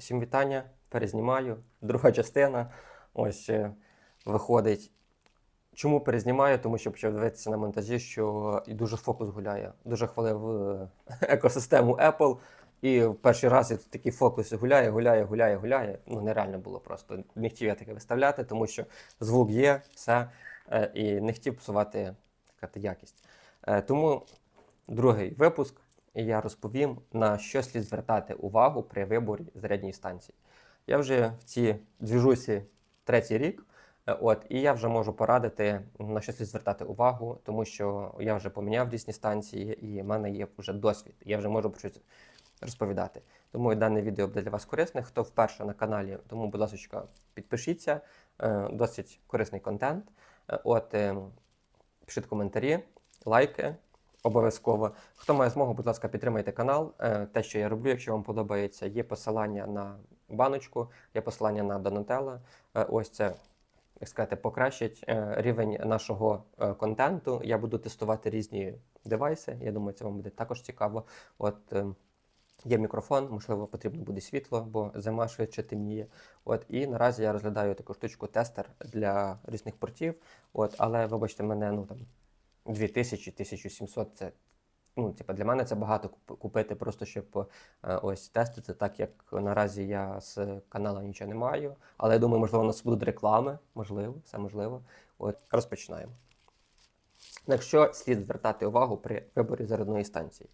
Всім вітання, перезнімаю. Друга частина. Ось е, виходить. Чому перезнімаю? Тому що почав дивитися на монтажі, що і дуже фокус гуляє. Дуже хвалив е, екосистему Apple. І в перший раз я тут такий фокус гуляє, гуляє, гуляє, гуляє. Ну, нереально було просто. Не хотів я таке виставляти, тому що звук є, все. е, І не хотів псувати така якість. Тому другий випуск, і я розповім, на що слід звертати увагу при виборі зарядної станції. Я вже в цій двіжусі третій рік, е, от, і я вже можу порадити, на що слід звертати увагу, тому що я вже поміняв різні станції, і в мене є вже досвід. Я вже можу про щось розповідати. Тому дане відео буде для вас корисне. Хто вперше на каналі, тому, будь ласка, підпишіться. Е, Досить корисний контент. Е, От, пишіть коментарі, лайки. Обов'язково. Хто має змогу, будь ласка, підтримайте канал. Е, Те, що я роблю, якщо вам подобається, є посилання на баночку, є посилання на Donatello. Е, Ось це, як сказати, покращить е, рівень нашого контенту. Я буду тестувати різні девайси. Я думаю, це вам буде також цікаво. От є мікрофон, можливо, потрібно буде світло, бо зима швидше темніє. От і наразі я розглядаю таку штучку тестер для різних портів. От, але вибачте мене, ну там 2000, 1700 це. Ну, типа, для мене це багато купити, просто щоб е, ось тестити, так як наразі я з каналу нічого не маю. Але я думаю, можливо, у нас будуть реклами, можливо, все можливо. От розпочинаємо. На що слід звертати увагу при виборі зарядної станції?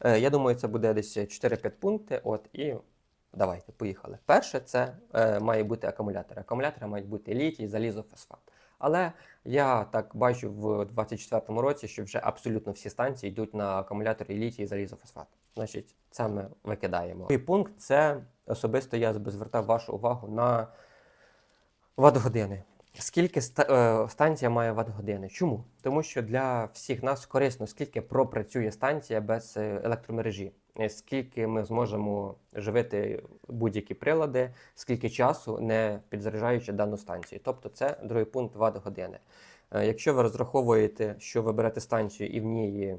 Е, я думаю, це буде десь 4-5 пункти. От і давайте, поїхали. Перше, це е, має бути акумулятор. Акумулятори мають бути літій, залізо, фосфат. Але я так бачу в 24-му році, що вже абсолютно всі станції йдуть на акумулятори літій, і залізофосфат. Значить, це ми викидаємо. І пункт це особисто я звертав вашу увагу на ватт-години. Скільки е, станція має ватт-години? Чому? Тому що для всіх нас корисно, скільки пропрацює станція без е, електромережі, Е, скільки ми зможемо живити будь-які прилади, скільки часу не підзаряджаючи дану станцію. Тобто це другий пункт ватт-години. Якщо ви розраховуєте, що ви берете станцію і в ній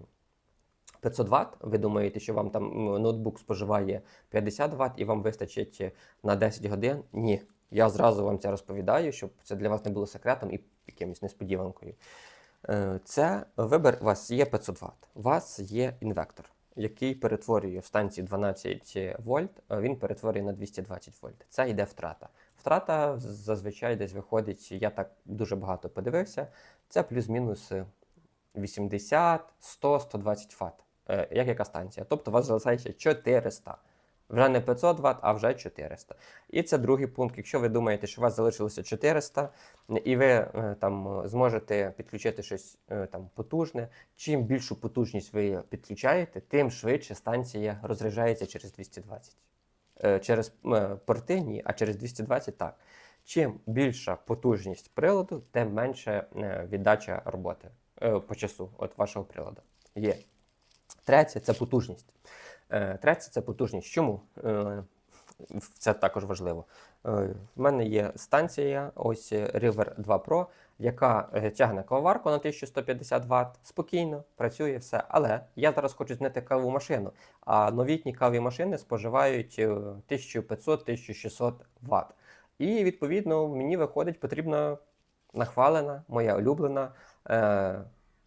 500 Вт, ви думаєте, що вам там ноутбук споживає 50 Вт і вам вистачить на 10 годин? Ні. Я зразу вам це розповідаю, щоб це для вас не було секретом і якимось несподіванкою. Е, Це вибір у вас є 500 Вт. У вас є інвектор, який перетворює в станції 12 вольт, він перетворює на 220 вольт. Це йде втрата. Втрата зазвичай десь виходить, я так дуже багато подивився. Це плюс-мінус 80, 100, 120 Вт. Як яка станція? Тобто у вас залишається 400. Вже не 500 Вт, а вже 400. І це другий пункт. Якщо ви думаєте, що у вас залишилося 400, і ви е, там зможете підключити щось е, там потужне, чим більшу потужність ви підключаєте, тим швидше станція розряджається через 220. Е, Через е, порти ні, а через 220 так. Чим більша потужність приладу, тим менше е, віддача роботи е, по часу от вашого приладу. Є. Третє це потужність. Е, Третє це потужність. Чому? Е, Це також важливо. Е, В мене є станція, ось River 2 Pro, яка тягне кавоварку на 1150 Вт, спокійно, працює все. Але я зараз хочу зняти каву машину, а новітні каві машини споживають е, 1500-1600 Вт. І відповідно мені виходить потрібна нахвалена, моя улюблена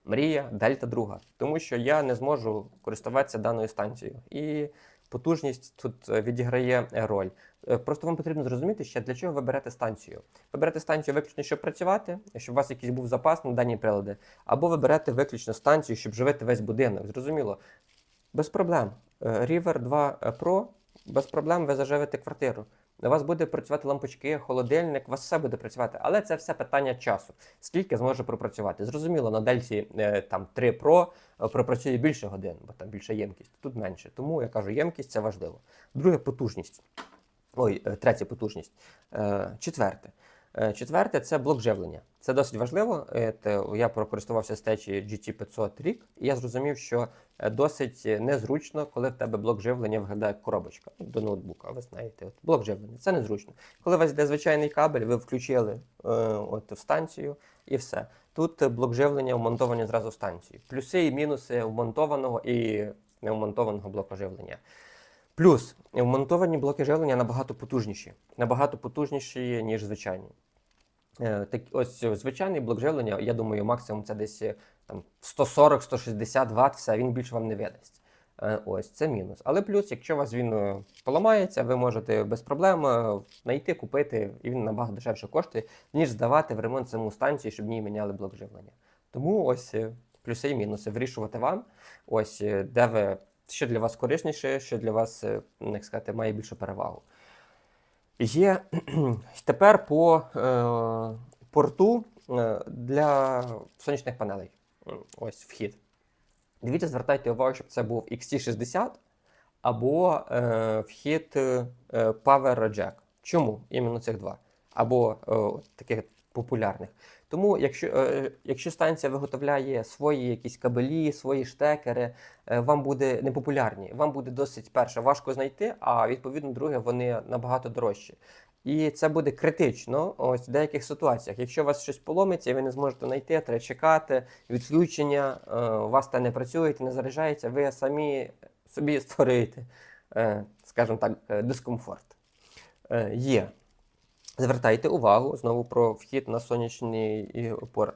мрія Дельта 2, тому що я не зможу користуватися даною станцією. І потужність тут е, відіграє е, роль. Е, Просто вам потрібно зрозуміти, ще для чого ви берете станцію. Ви берете станцію виключно, щоб працювати, щоб у вас якийсь був запас на дані прилади, або ви берете виключно станцію, щоб живити весь будинок. Зрозуміло, без проблем. River 2 Pro, без проблем ви заживете квартиру. У вас буде працювати лампочки, холодильник, у вас все буде працювати, але це все питання часу. Скільки зможе пропрацювати? Зрозуміло, на Дельці е, там 3 Pro е, пропрацює більше годин, бо там більша ємкість, тут менше. Тому я кажу, ємкість це важливо. Друге потужність. Ой, е, третя потужність. Четверте. Е, Четверте це блок живлення. Це досить важливо. Е, Я прокористувався стечі GT500 рік, і я зрозумів, що е, досить незручно, коли в тебе блок живлення виглядає коробочка до ноутбука. Ви знаєте, от блок живлення це незручно. Коли у вас йде звичайний кабель, ви включили е, от в станцію і все. Тут блок живлення вмонтований зразу в станцію. Плюси і мінуси вмонтованого і невмонтованого блоку живлення. Плюс вмонтовані блоки живлення набагато потужніші, набагато потужніші, ніж звичайні. Е, Так, ось звичайний блок живлення, я думаю, максимум це десь е, там 140-160 Вт, все, він більше вам не видасть. Е, Ось це мінус. Але плюс, якщо у вас він поламається, ви можете без проблем знайти, купити, і він набагато дешевше коштує, ніж здавати в ремонт саму станцію, щоб в ній міняли блок живлення. Тому ось плюси і мінуси вирішувати вам. Ось де ви що для вас корисніше, що для вас, як сказати, має більшу перевагу. Є тепер по е, порту е, для сонячних панелей. Ось вхід. Дивіться, звертайте увагу, щоб це був XT60 або е, вхід е, Power Jack. Чому іменно цих два? Або е, таких популярних. Тому, якщо, е, якщо станція виготовляє свої якісь кабелі, свої штекери, е, вам буде непопулярні. Вам буде досить перше важко знайти, а відповідно, друге, вони набагато дорожчі. І це буде критично ось в деяких ситуаціях. Якщо у вас щось поломиться, і ви не зможете знайти, треба чекати, відключення, е, у вас те не працює, не заряджається, ви самі собі створюєте, е, скажімо так, дискомфорт. Е, Є. Звертайте увагу знову про вхід на сонячний порт.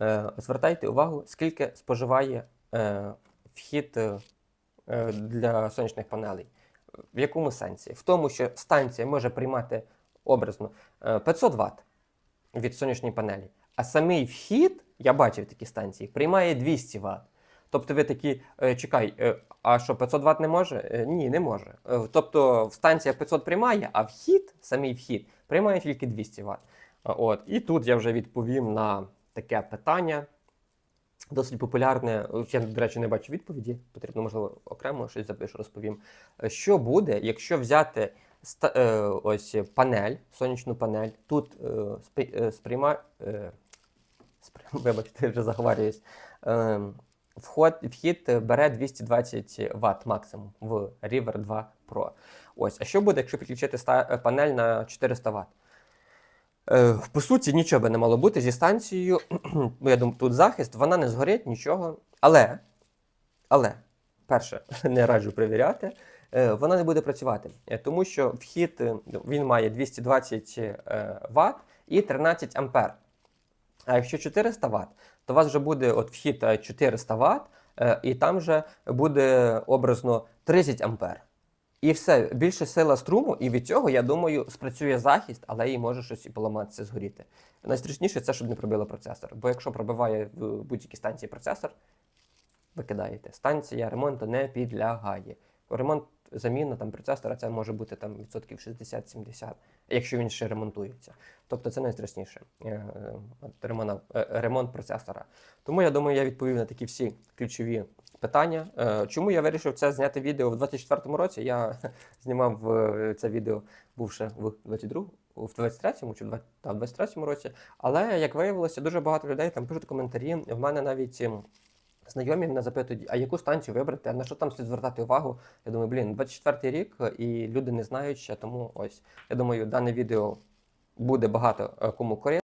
Е, Звертайте увагу, скільки споживає е, вхід е, е, для сонячних панелей. В якому сенсі? В тому, що станція може приймати образно е, 500 Вт від сонячної панелі, а самий вхід, я бачив такі станції, приймає 200 Вт. Тобто ви такі, е, чекай, е, а що 500 Вт не може? Е, Ні, не може. Е, Тобто станція 500 приймає, а вхід, самий вхід, приймає тільки 200 Вт. От. І тут я вже відповім на таке питання. Досить популярне, я, до речі, не бачу відповіді, потрібно, можливо, окремо щось запишу, розповім. Е, Що буде, якщо взяти е, ось панель, сонячну панель, тут е, спри- е, сприйма, е, вибачте, вже заговарююсь, е, вход, вхід е, бере 220 Вт максимум в River 2 Pro. Ось, а що буде, якщо підключити е, панель на 400 Вт? Е, по суті, нічого би не мало бути зі станцією. Ну, я думаю, тут захист, вона не згорить, нічого. Але, але, перше, не раджу перевіряти, е, вона не буде працювати. Е, Тому що вхід е, він має 220 е, Вт і 13 ампер. А якщо 400 Вт, то у вас вже буде от вхід е, 400 Вт, е, і там вже буде образно 30 ампер. І все, більше сила струму, і від цього, я думаю, спрацює захист, але і може щось і поламатися, згоріти. Найстрашніше це, щоб не пробило процесор. Бо якщо пробиває в будь-якій станції процесор, викидаєте. Станція ремонту не підлягає. Ремонт, заміна там процесора це може бути там відсотків 60-70, якщо він ще ремонтується. Тобто це найстрашніше е, ремонт, е, ремонт процесора. Тому я думаю, я відповів на такі всі ключові питання. Е, Чому я вирішив це зняти відео в 24-му році? Я знімав це відео був ще в 22-му. в 23-му чи в 20 та, в 23-му році. Але як виявилося, дуже багато людей там пишуть коментарі. В мене навіть ем, знайомі мене запитують, а яку станцію вибрати, а на що там слід звертати увагу. Я думаю, блін, 24-й рік, і люди не знають ще, тому ось я думаю, дане відео буде багато е, кому корисне.